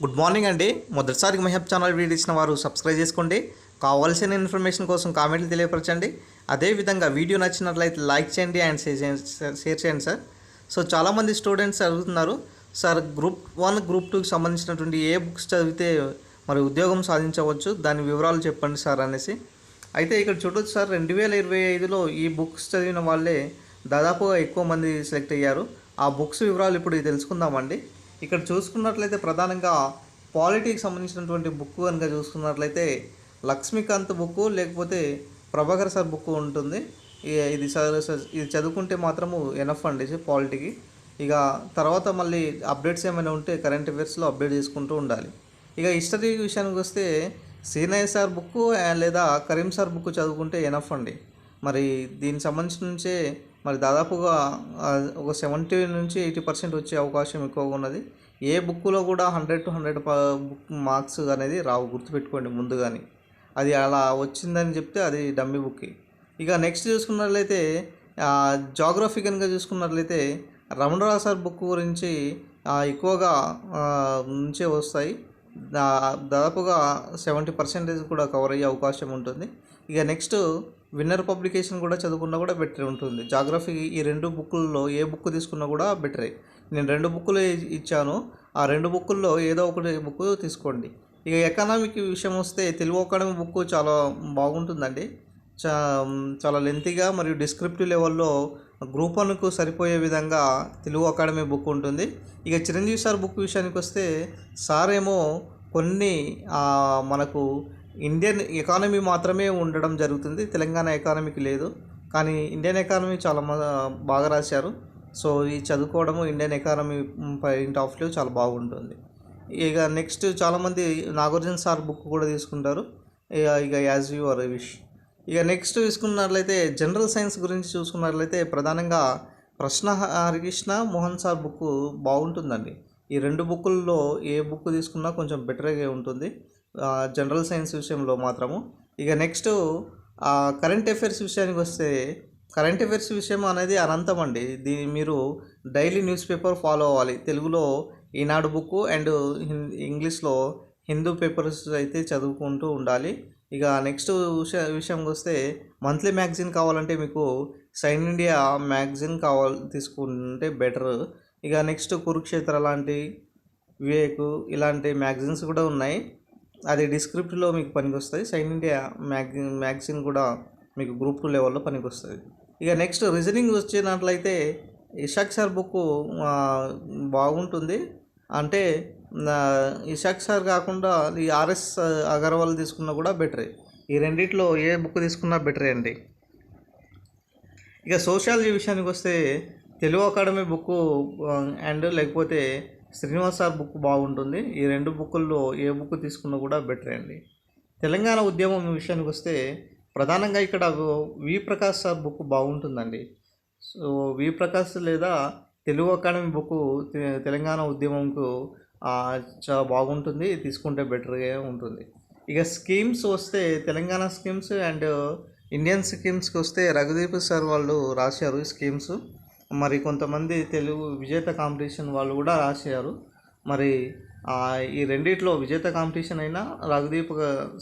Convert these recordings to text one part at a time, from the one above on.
Good morning అండి. మొదటిసారి మహబ్ channel video ఇచ్చిన వారు సబ్స్క్రైబ్ చేసుకోండి. కావాల్సిన ఇన్ఫర్మేషన్ కోసం కామెంట్లు తెలియపరచండి. అదేవిధంగా వీడియో నచ్చినట్లయితే లైక్ చేయండి అండ్ షేర్ చేయండి షేర్ చేయండి సార్. సో చాలామంది స్టూడెంట్స్ అడుగుతున్నారు సార్ గ్రూప్ వన్ గ్రూప్ టూకి సంబంధించినటువంటి ఏ బుక్స్ చదివితే మరి ఉద్యోగం సాధించవచ్చు? దాని వివరాలు చెప్పండి సార్ అనేసి. అయితే ఇక్కడ చూడొచ్చు సార్ రెండు వేల ఇరవై ఐదులో ఈ బుక్స్ చదివిన వాళ్ళే దాదాపుగా ఎక్కువ మంది సెలెక్ట్ అయ్యారు. ఆ బుక్స్ వివరాలు ఇప్పుడు తెలుసుకుందామండి. ఇక్కడ చూసుకున్నట్లయితే ప్రధానంగా పాలిటీకి సంబంధించినటువంటి బుక్ కనుక చూసుకున్నట్లయితే లక్ష్మీకాంత్ బుక్ లేకపోతే ప్రభాకర్ సార్ బుక్ ఉంటుంది. ఇది ఇది చదువుకుంటే మాత్రము ఎనఫ్ అండి పాలిటీకి ఇక తర్వాత మళ్ళీ అప్డేట్స్ ఏమైనా ఉంటే కరెంట్ అఫేర్స్లో అప్డేట్ చేసుకుంటూ ఉండాలి. ఇక హిస్టరీ విషయానికి వస్తే సీనయ్య సార్ బుక్ లేదా కరీం సార్ బుక్ చదువుకుంటే ఎనఫ్ అండి. మరి దీనికి సంబంధించి నుంచే మరి దాదాపుగా ఒక సెవెంటీ నుంచి ఎయిటీ పర్సెంట్ వచ్చే అవకాశం ఎక్కువగా ఉన్నది. ఏ బుక్లో కూడా hundred to hundred book marks అనేది రావు. గుర్తుపెట్టుకోండి ముందుగాని. అది అలా వచ్చిందని చెప్తే అది డమ్మీ బుక్ ఇక నెక్స్ట్ చూసుకున్నట్లయితే జాగ్రఫీ కనుక చూసుకున్నట్లయితే రమణరావు సార్ బుక్ గురించి ఎక్కువగా నుంచే వస్తాయి. దాదాపుగా సెవెంటీ పర్సెంటేజ్ కూడా కవర్ అయ్యే అవకాశం ఉంటుంది. ఇక నెక్స్ట్ విన్నర్ పబ్లికేషన్ కూడా చదువుకున్నా కూడా బెటర్ ఉంటుంది. జాగ్రఫీ ఈ రెండు బుక్కుల్లో ఏ బుక్ తీసుకున్నా కూడా బెటరే. నేను రెండు బుక్కులు ఇచ్చాను. ఆ రెండు బుక్కుల్లో ఏదో ఒకటి బుక్ తీసుకోండి. ఇక ఎకనామిక్ విషయం వస్తే తెలుగు అకాడమీ బుక్ చాలా బాగుంటుందండి. చా చాలా లెంతీగా మరియు డిస్క్రిప్టివ్ లెవెల్లో గ్రూప్ వన్కు సరిపోయే విధంగా తెలుగు అకాడమీ బుక్ ఉంటుంది. ఇక చిరంజీవి సార్ బుక్ విషయానికి వస్తే సార్ ఏమో కొన్ని మనకు ఇండియన్ ఎకానమీ మాత్రమే ఉండడం జరుగుతుంది. తెలంగాణ ఎకానమీకి లేదు. కానీ ఇండియన్ ఎకానమీ చాలా బాగా రాశారు. సో ఈ చదువుకోవడము Indian economy point of view చాలా బాగుంటుంది. ఇక నెక్స్ట్ చాలామంది నాగార్జున సార్ బుక్ కూడా తీసుకుంటారు. ఇక ఇక యాజ్ యువర్ విష్. ఇక నెక్స్ట్ తీసుకున్నట్లయితే జనరల్ సైన్స్ గురించి చూసుకున్నట్లయితే ప్రధానంగా ప్రశ్న హరికృష్ణ మోహన్ సార్ బుక్ బాగుంటుందండి. ఈ రెండు బుక్కుల్లో ఏ బుక్ తీసుకున్నా కొంచెం బెటర్గా ఉంటుంది. జనరల్ సైన్స్ విషయంలో మాత్రము. ఇక నెక్స్ట్ కరెంట్ అఫైర్స్ విషయానికి వస్తే కరెంట్ అఫైర్స్ విషయం అనేది అనంతం అండి. దీన్ని మీరు డైలీ న్యూస్ పేపర్ ఫాలో అవ్వాలి. తెలుగులో ఈనాడు బుక్ అండ్ హిం- ఇంగ్లీష్లో హిందూ పేపర్స్ అయితే చదువుకుంటూ ఉండాలి. ఇక నెక్స్ట్ విషయ విషయంకి వస్తే మంత్లీ మ్యాగజైన్ కావాలంటే మీకు సైన్ ఇండియా మ్యాగజైన్ కావాలి తీసుకుంటే బెటర్. ఇక నెక్స్ట్ కురుక్షేత్ర లాంటి వివేక్ ఇలాంటి మ్యాగజైన్స్ కూడా ఉన్నాయి. అది డిస్క్రిప్ట్లో మీకు పనికొస్తుంది. సైన్ ఇండియా మ్యాగ్జిన్ మ్యాగ్జిన్ కూడా మీకు గ్రూప్ టూ లెవెల్లో పనికొస్తుంది. ఇక నెక్స్ట్ రీజనింగ్ వచ్చినట్లయితే ఇషాక్ సార్ బుక్ బాగుంటుంది. అంటే ఇషాక్ సార్ కాకుండా ఈ ఆర్ఎస్ అగర్వాల్ తీసుకున్నా కూడా బెటరే. ఈ రెండిట్లో ఏ బుక్ తీసుకున్నా బెటరే అండి. ఇక సోషాలజీ విషయానికి వస్తే తెలుగు అకాడమీ బుక్ అండ్ లేకపోతే శ్రీనివాస్ సార్ బుక్ బాగుంటుంది. ఈ రెండు బుక్కుల్లో ఏ బుక్ తీసుకున్నా కూడా బెటరే అండి. తెలంగాణ ఉద్యమం విషయానికి వస్తే ప్రధానంగా ఇక్కడ వి ప్రకాష్ సార్ బుక్ బాగుంటుందండి. సో వి ప్రకాష్ లేదా తెలుగు అకాడమీ బుక్ తెలంగాణ ఉద్యమంకు చాలా బాగుంటుంది. తీసుకుంటే బెటర్గా ఉంటుంది. ఇక స్కీమ్స్ వస్తే తెలంగాణ స్కీమ్స్ అండ్ ఇండియన్ స్కీమ్స్కి వస్తే రఘుదీప్ సార్ వాళ్ళు రాశారు ఈ స్కీమ్స్. మరి కొంతమంది తెలుగు విజేత కాంపిటీషన్ వాళ్ళు కూడా రాశారు. మరి ఈ రెండిట్లో విజేత కాంపిటీషన్ అయినా రఘుదీప్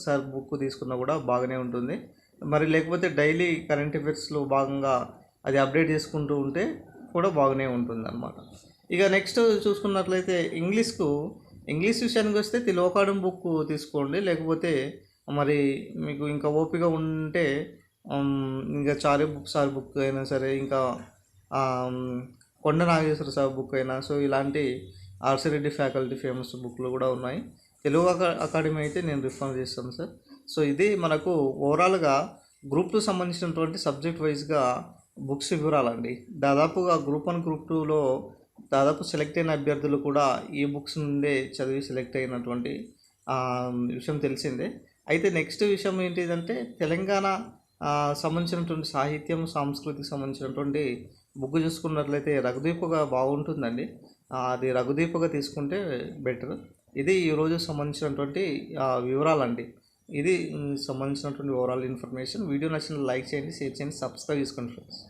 సార్ బుక్ తీసుకున్నా కూడా బాగానే ఉంటుంది. మరి లేకపోతే డైలీ కరెంట్ అఫైర్స్లో భాగంగా అది అప్డేట్ చేసుకుంటూ ఉంటే కూడా బాగానే ఉంటుంది అనమాట ఇక నెక్స్ట్ చూసుకున్నట్లయితే ఇంగ్లీష్కు ఇంగ్లీష్ విషయానికి వస్తే తిలోకాడం బుక్ తీసుకోండి. లేకపోతే మరి మీకు ఇంకా ఓపిక ఉంటే ఇంకా చారి బుక్ సార్ బుక్ అయినా సరే ఇంకా కొండ నాగేశ్వర సార్ బుక్ అయినా సో ఇలాంటి ఆర్సిరెడ్డి ఫ్యాకల్టీ ఫేమస్ బుక్లు కూడా ఉన్నాయి. తెలుగు అకా అకాడమీ అయితే నేను రిఫర్ చేస్తాను సార్ సో ఇది మనకు ఓవరాల్గా గ్రూప్ టూ సంబంధించినటువంటి సబ్జెక్ట్ వైజ్గా బుక్స్ వివరాలండి. దాదాపుగా గ్రూప్ వన్ గ్రూప్ టూలో దాదాపు సెలెక్ట్ అయిన అభ్యర్థులు కూడా ఈ బుక్స్ నుండే చదివి సెలెక్ట్ అయినటువంటి విషయం తెలిసిందే. అయితే నెక్స్ట్ విషయం ఏంటిదంటే తెలంగాణ సంబంధించినటువంటి సాహిత్యం సంస్కృతికి సంబంధించినటువంటి బుక్ చూసుకున్నట్లయితే రఘుదీపగా బాగుంటుందండి. అది రఘుదీపగా తీసుకుంటే బెటర్ ఇది ఈరోజు సంబంధించినటువంటి వివరాలండి. ఇది సంబంధించినటువంటి ఓవరాల్ ఇన్ఫర్మేషన్ వీడియో నచ్చిన లైక్ చేయండి షేర్ చేయండి సబ్స్క్రైబ్ చేసుకోండి ఫ్రెండ్స్